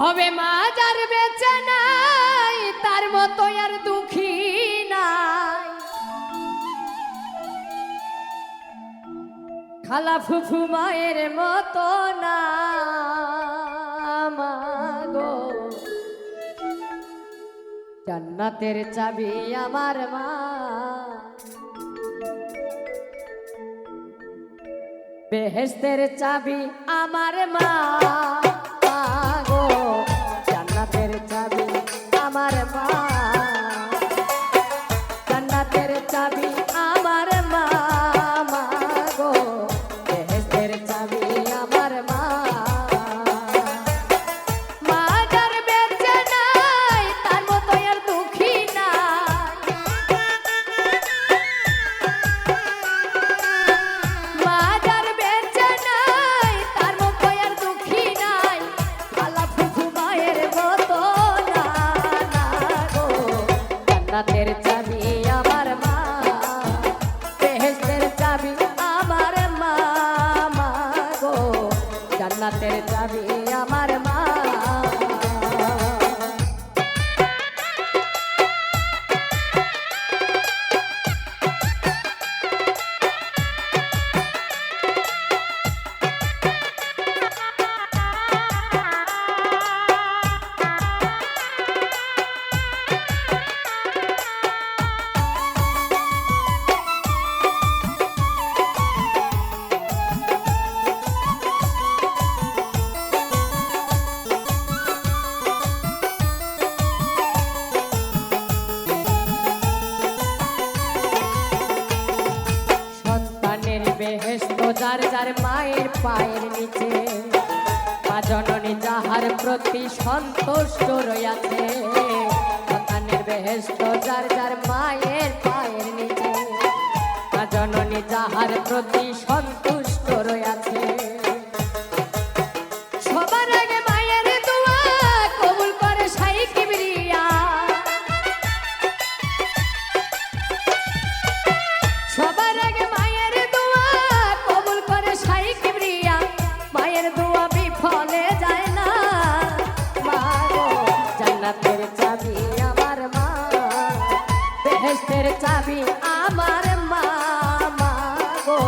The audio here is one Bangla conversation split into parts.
হবে মা যার বেচে নাই, তার মতো আর দুঃখী নাই। খালা ফুফু মায়ের মতো না মাগো। জান্নাতের চাবি আমার মা। বেহেস্তের চাবি আমার মা। আমার আমার মা। যার যার মায়ের পায়ের নিচে, মা জননী যাহার প্রতি সন্তুষ্ট রইয়াছে সন্তানের বেহেস্ত যার যার মায়ের পায়ের নিচে, মা জননী যাহার প্রতি সন্তুষ্ট দোয়া বিফলে যায় না। মা জান্নাতের চাবি আমার মা। বেহেশতের চাবি আমার মা। মা গো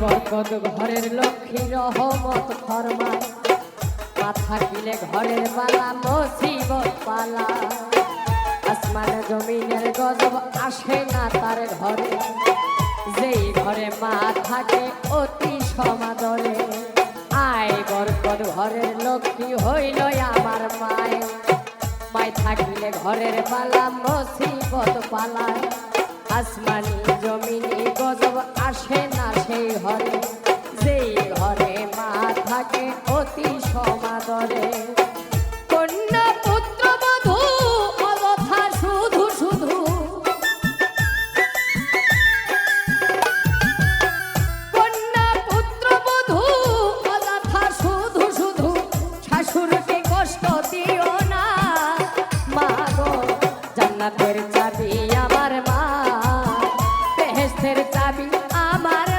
বরকত ঘরের লক্ষ্মী রহমত ফরমান মাথা থাকিলে ঘরের পালা মুসিবত পালা আসমান জমিনের গজব আসে না তার ঘরে। যেই ঘরে মা থাকে অতি সমাদরে। আয় বরকত ঘরের লক্ষ্মী হইল আমার মায়। মাই থাকিলে ঘরের পালা মুসিবত পালায় আসমানি জমিনি গজব আসে না সেই ঘরে যেই ঘরে মা থাকে অতি সমাদরে। কন্যা পুত্র যাবি আমার